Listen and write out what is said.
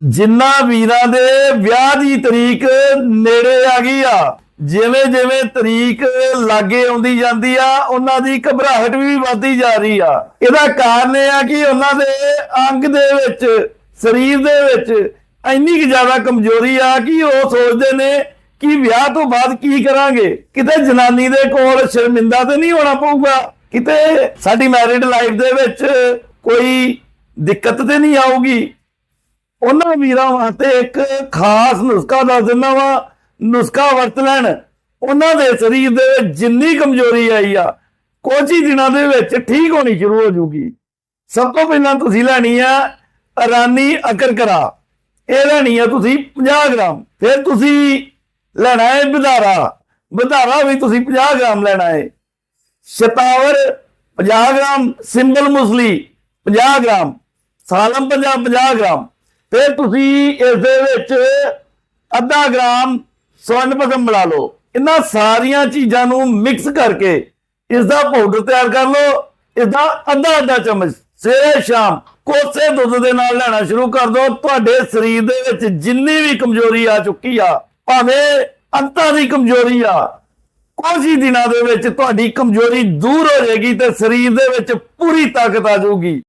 ਜਿੰਨਾ ਵੀਰਾਂ ਦੇ ਵਿਆਹ ਦੀ ਤਰੀਕ ਨੇੜੇ ਆ ਗਈ ਆ, ਜਿਵੇਂ ਜਿਵੇਂ ਤਰੀਕ ਲਾਗੇ ਆਉਂਦੀ ਜਾਂਦੀ ਆ, ਉਹਨਾਂ ਦੀ ਘਬਰਾਹਟ ਵੀ ਵੱਧਦੀ ਜਾ ਰਹੀ ਆ। ਇਹਦਾ ਕਾਰਨ ਇਹ ਆ ਕਿ ਉਹਨਾਂ ਦੇ ਅੰਗ ਦੇ ਵਿੱਚ, ਸਰੀਰ ਦੇ ਵਿੱਚ ਇੰਨੀ ਕੁ ਜ਼ਿਆਦਾ ਕਮਜ਼ੋਰੀ ਆ ਕਿ ਉਹ ਸੋਚਦੇ ਨੇ ਕਿ ਵਿਆਹ ਤੋਂ ਬਾਅਦ ਕੀ ਕਰਾਂਗੇ। ਕਿਤੇ ਜਨਾਨੀ ਦੇ ਕੋਲ ਸ਼ਰਮਿੰਦਾ ਤੇ ਨਹੀਂ ਹੋਣਾ ਪਊਗਾ। ਕਿਤੇ ਸਾਡੀ ਮੈਰਿਡ ਲਾਈਫ ਦੇ ਵਿੱਚ ਕੋਈ ਦਿੱਕਤ ਤੇ ਨਹੀਂ ਆਊਗੀ। ਉਹਨਾਂ ਵੀਰਾਂ ਵਾਸਤੇ ਇੱਕ ਖਾਸ ਨੁਸਖਾ ਦੱਸ ਦਿੰਦਾ ਵਾ, ਨੁਸਖਾ ਵਰਤ ਲੈਣ। ਉਹਨਾਂ ਦੇ ਸਰੀਰ ਦੇ ਵਿੱਚ ਜਿੰਨੀ ਕਮਜ਼ੋਰੀ ਆਈ ਆ, ਕੁਝ ਹੀ ਦਿਨਾਂ ਦੇ ਵਿੱਚ ਠੀਕ ਹੋਣੀ ਸ਼ੁਰੂ ਹੋ ਜੂਗੀ। ਸਭ ਤੋਂ ਪਹਿਲਾਂ ਤੁਸੀਂ ਲੈਣੀ ਆ ਅਰਾਨੀ ਅਕਰਕਰਾ ਇਹ ਲੈਣੀ ਆ ਤੁਸੀਂ 50 ਗ੍ਰਾਮ। ਫਿਰ ਤੁਸੀਂ ਲੈਣਾ ਹੈ ਬਧਾਰਾ। ਬਧਾਰਾ ਵੀ ਤੁਸੀਂ 50 ਗ੍ਰਾਮ ਲੈਣਾ ਹੈ ਸ਼ਤਾਵਰ 50 ਗ੍ਰਾਮ। ਸਿੰਬਲ ਮੁਸਲੀ 50 ਗ੍ਰਾਮ। ਸਾਲਮ 50 50 ਗ੍ਰਾਮ। ਫਿਰ ਤੁਸੀਂ ਇਸ ਦੇ ਵਿੱਚ ਅੱਧਾ ਗ੍ਰਾਮ ਸਵਰਨ ਪਸਮ ਮਿਲਾ ਲਓ। ਇਹਨਾਂ ਸਾਰੀਆਂ ਚੀਜ਼ਾਂ ਨੂੰ ਮਿਕਸ ਕਰਕੇ ਇਸ ਦਾ ਪਾਊਡਰ ਤਿਆਰ ਕਰ ਲਓ। ਇਸ ਦਾ ਅੱਧਾ ਅੱਧਾ ਚਮਚ ਸਵੇਰੇ ਸ਼ਾਮ ਕੋਸੇ ਦੁੱਧ ਦੇ ਨਾਲ ਲੈਣਾ ਸ਼ੁਰੂ ਕਰ ਦਿਓ। ਤੁਹਾਡੇ ਸਰੀਰ ਦੇ ਵਿੱਚ ਜਿੰਨੀ ਵੀ ਕਮਜ਼ੋਰੀ ਆ ਚੁੱਕੀ ਆ, ਭਾਵੇਂ ਅੰਤਾਂ ਦੀ ਕਮਜ਼ੋਰੀ ਆ, ਕੁਝ ਹੀ ਦਿਨਾਂ ਦੇ ਵਿੱਚ ਤੁਹਾਡੀ ਕਮਜ਼ੋਰੀ ਦੂਰ ਹੋ ਜਾਏਗੀ ਤੇ ਸਰੀਰ ਦੇ ਵਿੱਚ ਪੂਰੀ ਤਾਕਤ ਆ ਜਾਊਗੀ।